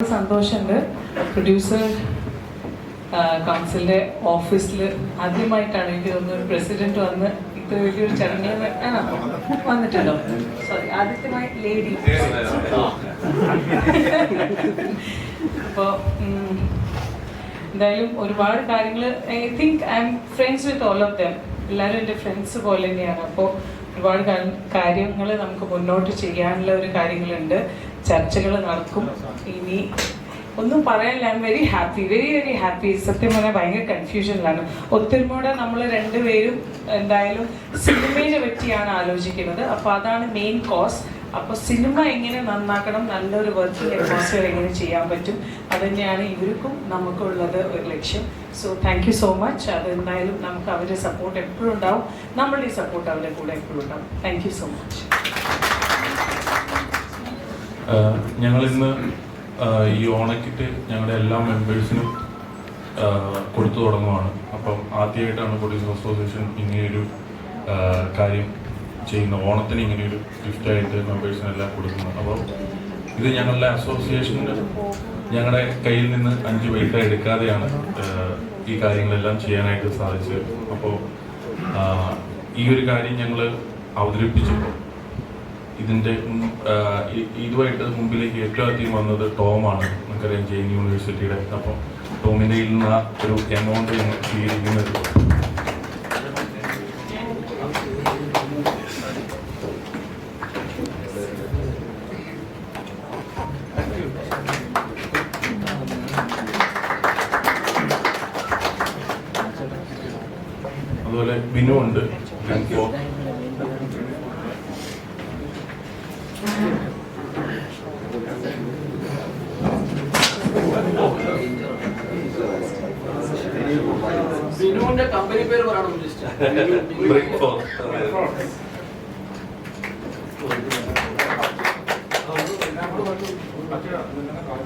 സന്തോഷമുണ്ട് പ്രൊഡ്യൂസർ കൗൺസിലിന്റെ ഓഫീസിൽ ആദ്യമായിട്ടാണ് എനിക്ക് തോന്നുന്നു പ്രസിഡന്റ് വന്ന് ഇത്ര വലിയൊരു ചടങ്ങിൽ വന്നിട്ടുണ്ടോ? സോറി ആദ്യമായി ലേഡി അപ്പോൾ എന്തായാലും ഒരുപാട് കാര്യങ്ങൾ I think I'm friends with all of them എല്ലാവരും എന്റെ ഫ്രണ്ട്സ് പോലെ തന്നെയാണ്. അപ്പോൾ ഒരുപാട് കാര്യങ്ങൾ നമുക്ക് മുന്നോട്ട് ചെയ്യാനുള്ള ഒരു കാര്യങ്ങളുണ്ട്. ചർച്ചകൾ നടക്കും. ഇനി ഒന്നും പറയാനില്ല. I very happy very very happy സത്യം പറഞ്ഞാൽ ഭയങ്കര കൺഫ്യൂഷനിലാണ് ഒത്തൊരുമയോടെ നമ്മൾ രണ്ടുപേരും എന്തായാലും സിനിമയെ പറ്റിയാണ് ആലോചിക്കുന്നത്. അപ്പോൾ അതാണ് മെയിൻ കോസ് അപ്പോൾ സിനിമ എങ്ങനെ നന്നാക്കണം നല്ലൊരു വർക്കിംഗ് അറ്റ്മോസ്ഫിയർ എങ്ങനെ ചെയ്യാൻ പറ്റും അത് തന്നെയാണ് ഇവർക്കും നമുക്കുള്ളത് ഒരു ലക്ഷ്യം. So thank you so much അത് എന്തായാലും നമുക്ക് അവരുടെ സപ്പോർട്ട് എപ്പോഴും ഉണ്ടാവും. നമ്മളുടെ സപ്പോർട്ട് അവരുടെ കൂടെ എപ്പോഴും ഉണ്ടാവും. താങ്ക് യു സോ മച്ച് ഞങ്ങൾ ഇന്ന് ഈ ഓണക്കിറ്റ് ഞങ്ങളുടെ എല്ലാ മെമ്പേഴ്സിനും കൊടുത്തു തുടങ്ങുവാണ്. അപ്പം ആദ്യമായിട്ടാണ് പൊലീസ് അസോസിയേഷൻ ഇങ്ങനെയൊരു കാര്യം ചെയ്യുന്ന ഓണത്തിന് ഇങ്ങനെയൊരു ഗിഫ്റ്റായിട്ട് മെമ്പേഴ്സിനെല്ലാം കൊടുക്കുന്നത്. അപ്പോൾ ഇത് ഞങ്ങളുടെ അസോസിയേഷന്റെ ഞങ്ങളുടെ കയ്യിൽ നിന്ന് അഞ്ച് പൈസ എടുക്കാതെയാണ് ഈ കാര്യങ്ങളെല്ലാം ചെയ്യാനായിട്ട് സാധിച്ചത്. അപ്പോൾ ഈ ഒരു കാര്യം ഞങ്ങൾ അവതരിപ്പിച്ചപ്പോൾ ഇതിന്റെ മുൻ- ആ, ഇ- ഇതുമായിട്ട് മുമ്പിലേക്ക് ഏറ്റവും അധികം വന്നത് ടോമാണ്. നമുക്കറിയാം ജെ എൻ യൂണിവേഴ്സിറ്റിയുടെ അപ്പം ടോമിന്റെ കയ്യിൽ നിന്ന് ആ ഒരു എമൗണ്ട് സ്വീകരിക്കുന്നത്. അതുപോലെ ബിനു ഉണ്ട്. ബിനുവിന്റെ കമ്പനി പേര്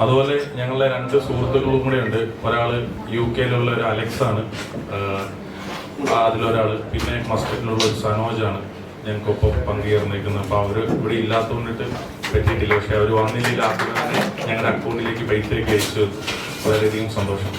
അതുപോലെ ഞങ്ങളുടെ രണ്ട് സുഹൃത്തുക്കളും കൂടെ ഉണ്ട്. ഒരാൾ യു കെയിലുള്ള ഒരു അലക്സ് ആണ് അതിലൊരാൾ പിന്നെ മസ്കറ്റിലുള്ള ഒരു സനോജാണ്. ഞങ്ങൾക്കൊപ്പം പങ്കുചേർന്നിരിക്കുന്നത് അപ്പൊ അവർ ഇവിടെ ഇല്ലാത്തതുകൊണ്ടിട്ട് പറ്റിയിട്ടില്ല പക്ഷേ അവർ വന്നില്ലെങ്കിൽ ആദ്യം തന്നെ ഞങ്ങളുടെ അക്കൗണ്ടിലേക്ക് പൈസയൊക്കെ അയച്ചു. വളരെയധികം സന്തോഷം